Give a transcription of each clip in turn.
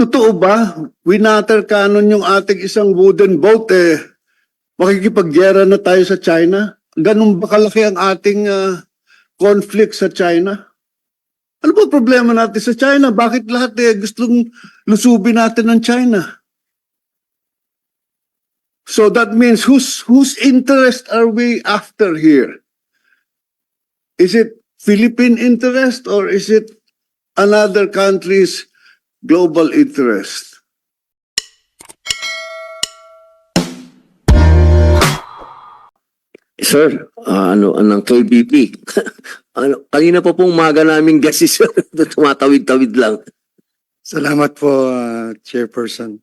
Totoo ba? Winater cannon yung ating isang wooden boat eh. Makikipagyera na tayo sa China? Ganun ba kalaki ang ating ah, conflict sa China? Ano ba problema natin sa China? Bakit lahat eh gustong lusubin natin ng China? So that means whose whose interest are we after here? Is it Philippine interest or is it another country's global interest? Sir, ah, ano, anong KBP? ano, kanina po pong umaga namin kasi sir, tumatawid-tawid lang. Salamat po, uh, Chairperson.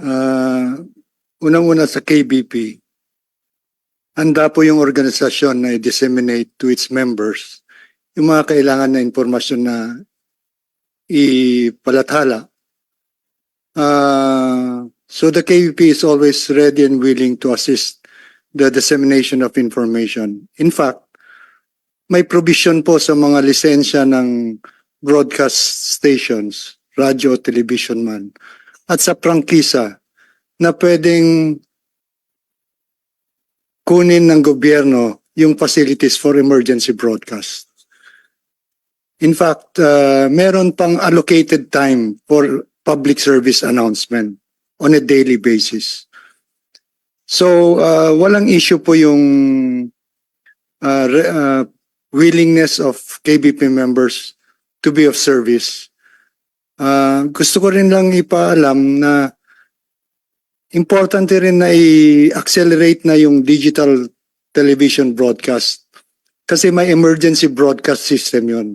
Uh, Unang-una sa KBP, handa po yung organisasyon na i-disseminate to its members yung mga kailangan na informasyon na ipalathala. Uh, so the KBP is always ready and willing to assist the dissemination of information. In fact, may provision po sa mga lisensya ng broadcast stations, radio, television man, at sa prangkisa na pwedeng kunin ng gobyerno yung facilities for emergency broadcast. In fact, uh, meron pang allocated time for public service announcement on a daily basis. So, uh, walang issue po yung uh, re- uh, willingness of KBP members to be of service. Ah, gusto ko rin lang ipaalam na importante rin na i-accelerate na yung digital television broadcast kasi may emergency broadcast system yun.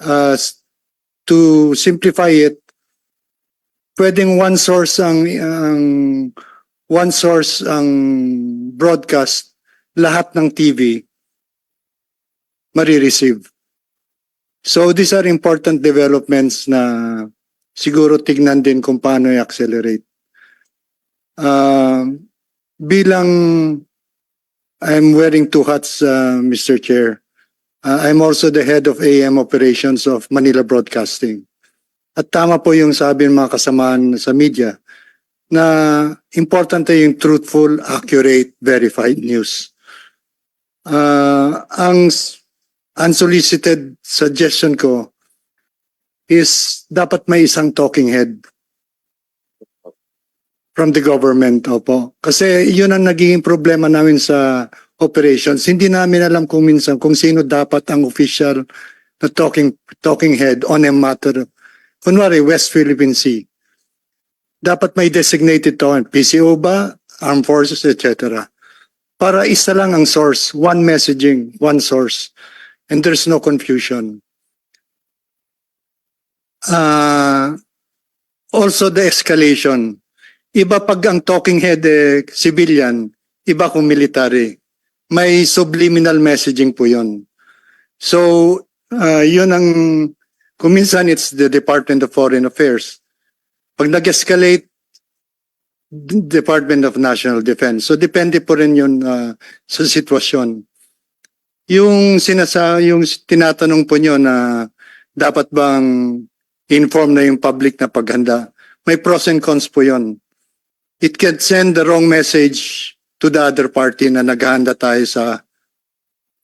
S- to simplify it, pwedeng one source ang, ang one source ang broadcast, lahat ng TV marireceive. So these are important developments na siguro tignan din kung paano i-accelerate. Uh, bilang I'm wearing two hats, uh, Mr. Chair. Uh, I'm also the head of AM operations of Manila Broadcasting. At tama po yung sabi ng mga kasamaan sa media na importante yung truthful, accurate, verified news. Uh, ang unsolicited suggestion ko is dapat may isang talking head from the government, opo. Kasi yun ang naging problema namin sa operations. Hindi namin alam kung minsan kung sino dapat ang official na talking talking head on a matter. Kunwari, West Philippine Sea. Dapat may designated to, PCO ba, armed forces, etc. Para isa lang ang source, one messaging, one source and there's no confusion. Uh, also the escalation. Iba pag ang talking head eh, civilian, iba kung military. May subliminal messaging po yon. So, uh, yun ang, kung minsan it's the Department of Foreign Affairs. Pag nag-escalate, Department of National Defense. So, depende po rin yun uh, sa sitwasyon. Yung sinasa, yung tinatanong po nyo na dapat bang inform na yung public na paghanda, may pros and cons po yon. It can send the wrong message to the other party na naghahanda tayo sa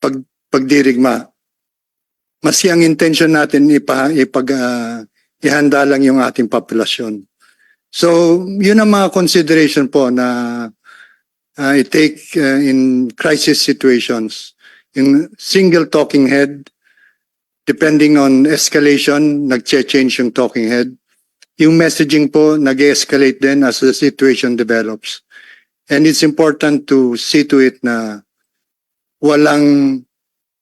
pag, pagdirigma. Mas ang intention natin ipa, ipag, ah, ihanda lang yung ating populasyon. So, yun ang mga consideration po na uh, I take uh, in crisis situations yung single talking head, depending on escalation, nag-change yung talking head. Yung messaging po, nag-escalate din as the situation develops. And it's important to see to it na walang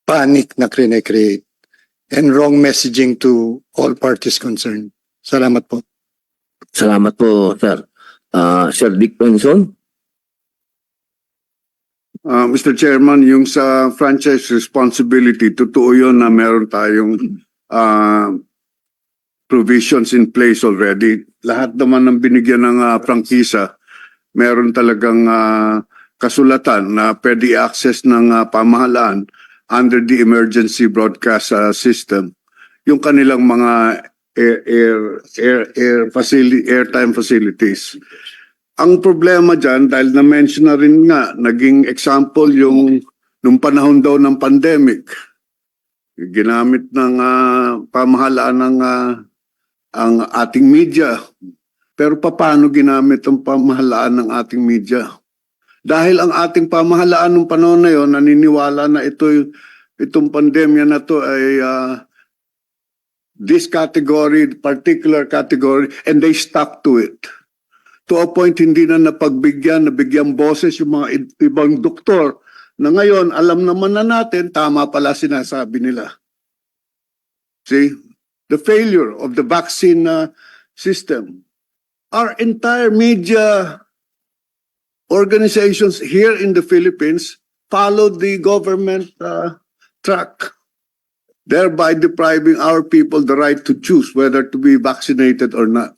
panic na create and wrong messaging to all parties concerned. Salamat po. Salamat po, sir. Ah, Sir Dick Benson? Ah, Mr. Chairman, yung sa franchise responsibility, totoo yun na meron tayong ah, provisions in place already. Lahat naman ng binigyan ng ah, prangkisa, meron talagang ah, kasulatan na pwede access ng ah, pamahalaan under the emergency broadcast ah, system. Yung kanilang mga air air air air facility airtime facilities. Ang problema diyan dahil na mention na rin nga naging example yung nung panahon daw ng pandemic ginamit ng ah, pamahalaan ng ah, ang ating media. Pero paano ginamit ang pamahalaan ng ating media? Dahil ang ating pamahalaan nung panahon na yon naniniwala na ito itong pandemya na to ay ah, this category, particular category, and they stuck to it. To a point, hindi na napagbigyan, nabigyan boses yung mga ibang doktor na ngayon, alam naman na natin, tama pala sinasabi nila. See, the failure of the vaccine uh, system. Our entire media organizations here in the Philippines followed the government uh, track, thereby depriving our people the right to choose whether to be vaccinated or not.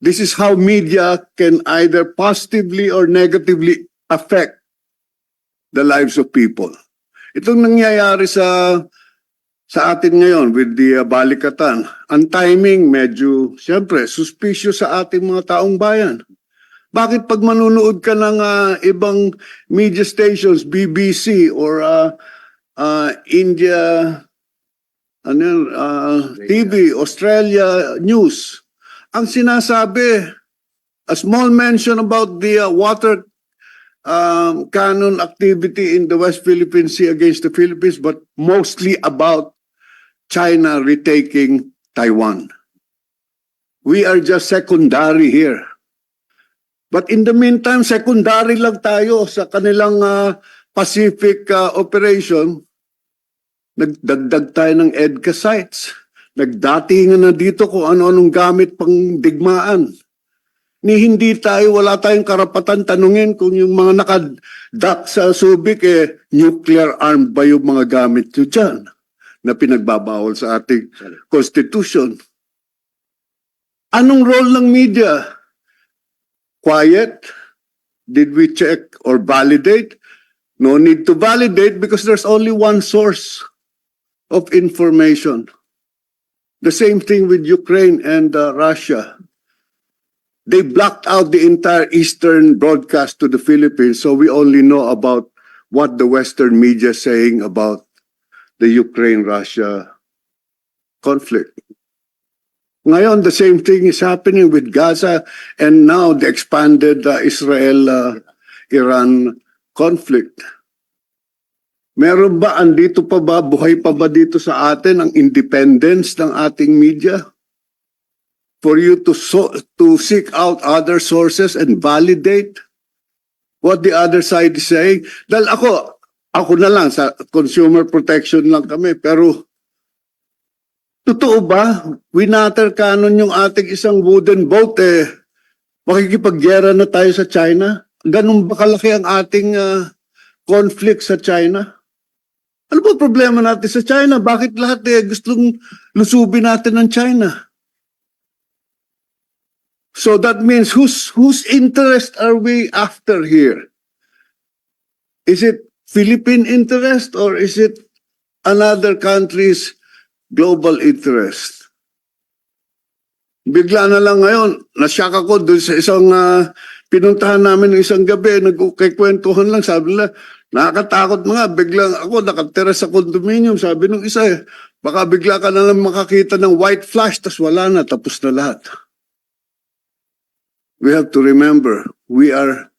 This is how media can either positively or negatively affect the lives of people. Itong nangyayari sa sa atin ngayon with the uh, balikatan, ang timing medyo, siyempre, suspicious sa ating mga taong bayan. Bakit pag manunood ka ng uh, ibang media stations, BBC or uh, uh, India, ano uh, TV, Australia News, ang sinasabi, a small mention about the uh, water um, cannon activity in the West Philippine Sea against the Philippines, but mostly about China retaking Taiwan. We are just secondary here. But in the meantime, secondary lang tayo sa kanilang ah, Pacific ah, operation. Nagdagdag tayo ng EDCA sites. Nagdatingan na dito kung ano-anong gamit pang digmaan. Ni hindi tayo, wala tayong karapatan tanungin kung yung mga nakadak sa Subic, eh, nuclear armed ba yung mga gamit nyo dyan na pinagbabawal sa ating constitution. Anong role ng media? Quiet? Did we check or validate? No need to validate because there's only one source of information. The same thing with Ukraine and uh, Russia. They blocked out the entire Eastern broadcast to the Philippines, so we only know about what the Western media is saying about the Ukraine-Russia conflict. Ngayon, the same thing is happening with Gaza and now the expanded uh, Israel-Iran conflict. Meron ba, andito pa ba, buhay pa ba dito sa atin ang independence ng ating media? For you to, so, to seek out other sources and validate what the other side is saying? Dahil ako, ako na lang, sa consumer protection lang kami, pero Totoo ba? Winater cannon yung ating isang wooden boat eh. Makikipagyera na tayo sa China? Ganun ba kalaki ang ating ah, conflict sa China? Ano ba problema natin sa China? Bakit lahat eh gustong lusubin natin ng China? So that means whose whose interest are we after here? Is it Philippine interest or is it another country's global interest. Bigla na lang ngayon, nasyak ako doon sa isang ah, pinuntahan namin ng isang gabi, nagkikwentuhan lang, sabi nila, nakakatakot mga, biglang ako nakatira sa condominium, sabi nung isa eh, baka bigla ka na lang makakita ng white flash, tas wala na, tapos na lahat. We have to remember, we are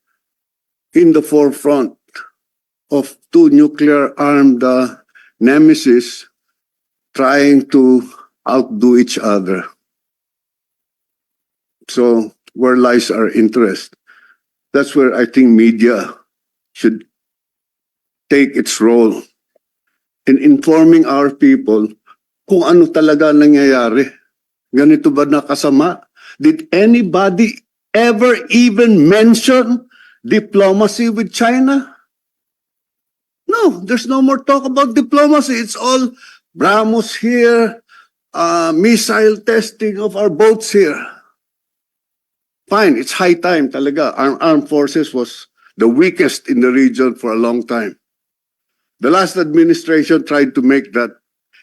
in the forefront of two nuclear-armed uh, nemesis trying to outdo each other. So where lies our interest? That's where I think media should take its role in informing our people kung ano talaga nangyayari. Ganito ba nakasama? Did anybody ever even mention diplomacy with China? No, there's no more talk about diplomacy. It's all Brahmos here, uh, missile testing of our boats here. Fine, it's high time talaga. Our armed forces was the weakest in the region for a long time. The last administration tried to make that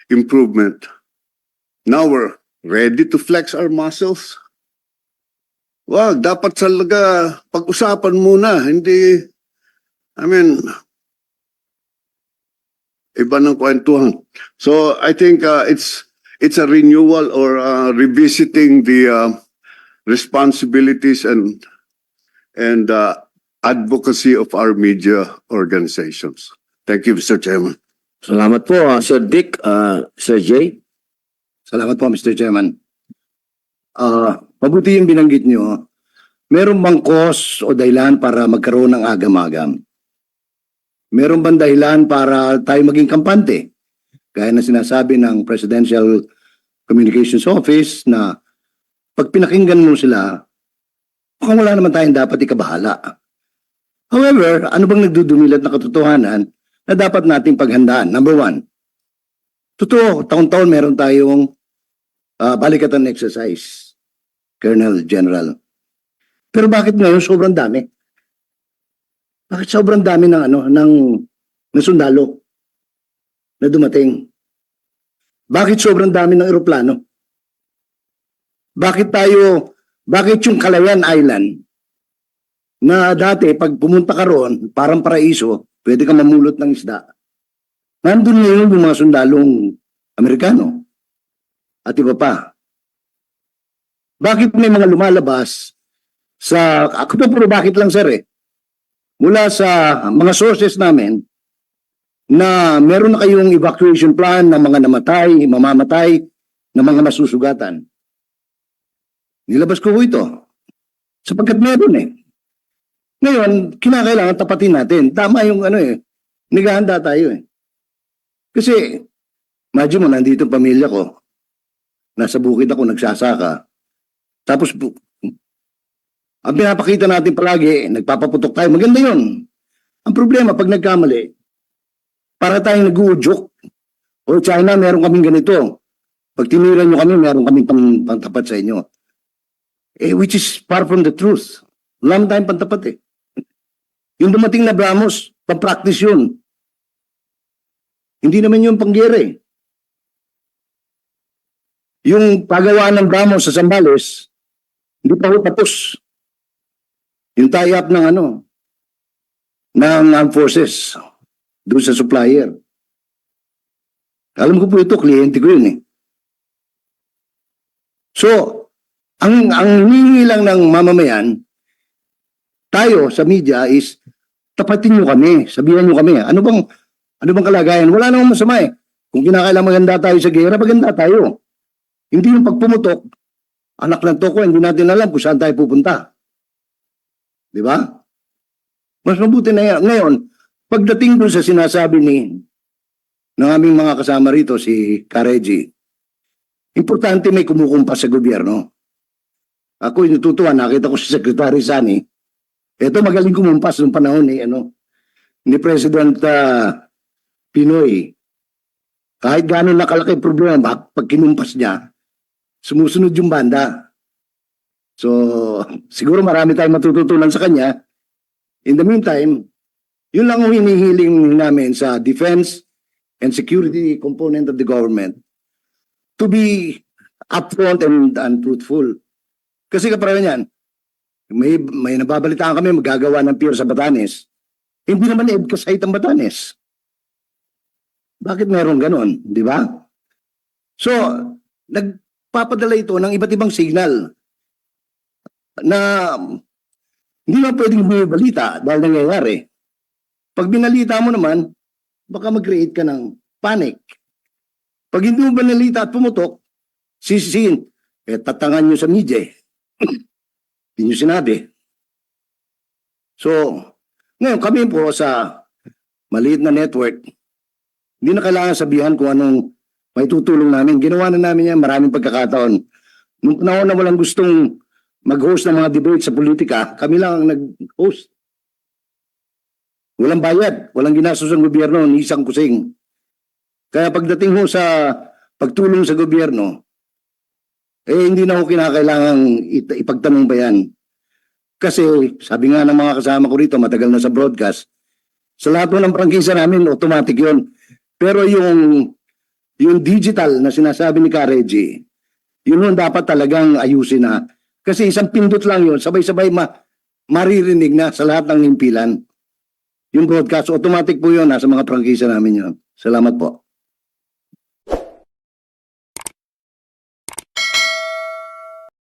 improvement. Now we're ready to flex our muscles? Wag, dapat talaga pag-usapan muna, hindi, I mean, iba ng kwentuhan. So I think uh, it's it's a renewal or uh, revisiting the uh, responsibilities and and uh, advocacy of our media organizations. Thank you, Mr. Chairman. Salamat po, ah, Sir Dick, ah, Sir Jay. Salamat po, Mr. Chairman. Ah, mabuti yung binanggit nyo. Meron bang cause o dahilan para magkaroon ng agam-agam? Meron bang dahilan para tayo maging kampante? Gaya na sinasabi ng Presidential Communications Office na pag pinakinggan mo sila, mukhang wala naman tayong dapat ikabahala. However, ano bang nagdudumilat na katotohanan na dapat nating paghandaan? Number one, totoo, taon-taon meron tayong ah, balikatan exercise, Colonel General. Pero bakit ngayon sobrang dami? Bakit sobrang dami ng ano ng ng sundalo na dumating? Bakit sobrang dami ng eroplano? Bakit tayo bakit yung Calayan Island na dati pag pumunta ka roon, parang paraiso, pwede ka mamulot ng isda. Nandun ngayon yung mga sundalong Amerikano at iba pa. Bakit may mga lumalabas sa, ako to puro bakit lang sir eh, mula sa mga sources namin na meron na kayong evacuation plan ng mga namatay, mamamatay, ng mga masusugatan. Nilabas ko ito sapagkat meron eh. Ngayon, kinakailangan tapatin natin. Tama yung ano eh, naghahanda tayo eh. Kasi, imagine mo, nandito ang pamilya ko. Nasa bukid ako, nagsasaka. Tapos, ang pinapakita natin palagi, nagpapaputok tayo. Maganda yun. Ang problema, pag nagkamali, para tayong nag-uudyok. O China, meron kaming ganito. Pag tinira nyo kami, meron kaming pang, pantapat sa inyo. Eh, which is far from the truth. Wala tayong pantapat eh. Yung dumating na Brahmos, pang-practice yun. Hindi naman yung pangyere. Yung pagawaan ng Brahmos sa Zambales, hindi pa ho tapos. Yung tie-up ng ano, ng armed forces doon sa supplier. Alam ko po ito, kliyente ko yun eh. So, ang ang hinihingi lang ng mamamayan, tayo sa media is tapatin nyo kami, sabihan nyo kami. Ano bang ano bang kalagayan? Wala namang masama eh. Kung kinakailangan maganda tayo sa gera, maganda tayo. Hindi yung pagpumutok, anak ng toko, hindi natin alam kung saan tayo pupunta. Di ba? Mas mabuti na yan. Ngayon, pagdating doon sa sinasabi ni ng aming mga kasama rito, si Kareji, importante may kumukumpas sa gobyerno. Ako natutuwa, nakita ko si Secretary Sani. Ito magaling kumumpas nung panahon ni, ano, ni President ah, Pinoy. Kahit gano'n nakalaki problema, pag kinumpas niya, sumusunod yung banda. So, siguro marami tayong matututunan sa kanya. In the meantime, yun lang ang hinihiling namin sa defense and security component of the government to be upfront and, and truthful. Kasi kapareho niyan, may, may nababalitaan kami magagawa ng pier sa Batanes. Hindi naman EDCA site ang Batanes. Bakit meron ganon? Di ba? So, nagpapadala ito ng iba't ibang signal na hindi na pwedeng balita dahil nangyayari. Pag binalita mo naman, baka mag-create ka ng panic. Pag hindi mo banalita at pumutok, sisisin, eh tatangan nyo sa media eh. Hindi nyo sinabi. So, ngayon kami po sa maliit na network, hindi na kailangan sabihan kung anong may tutulong namin. Ginawa na namin yan maraming pagkakataon. Nung na walang gustong mag-host ng mga debate sa politika, kami lang ang nag-host. Walang bayad, walang ginastos ang gobyerno, ni isang kusing. Kaya pagdating ho sa pagtulong sa gobyerno, eh hindi na ho kinakailangang ipagtanong ba yan. Kasi sabi nga ng mga kasama ko rito, matagal na sa broadcast, sa lahat ng prangkisa namin, automatic yon. Pero yung yung digital na sinasabi ni Kareji, Yun ho dapat talagang ayusin na. Kasi isang pindot lang yun, sabay-sabay ma maririnig na sa lahat ng nimpilan. Yung broadcast, automatic po yun, nasa mga prangkisa namin yun. Salamat po.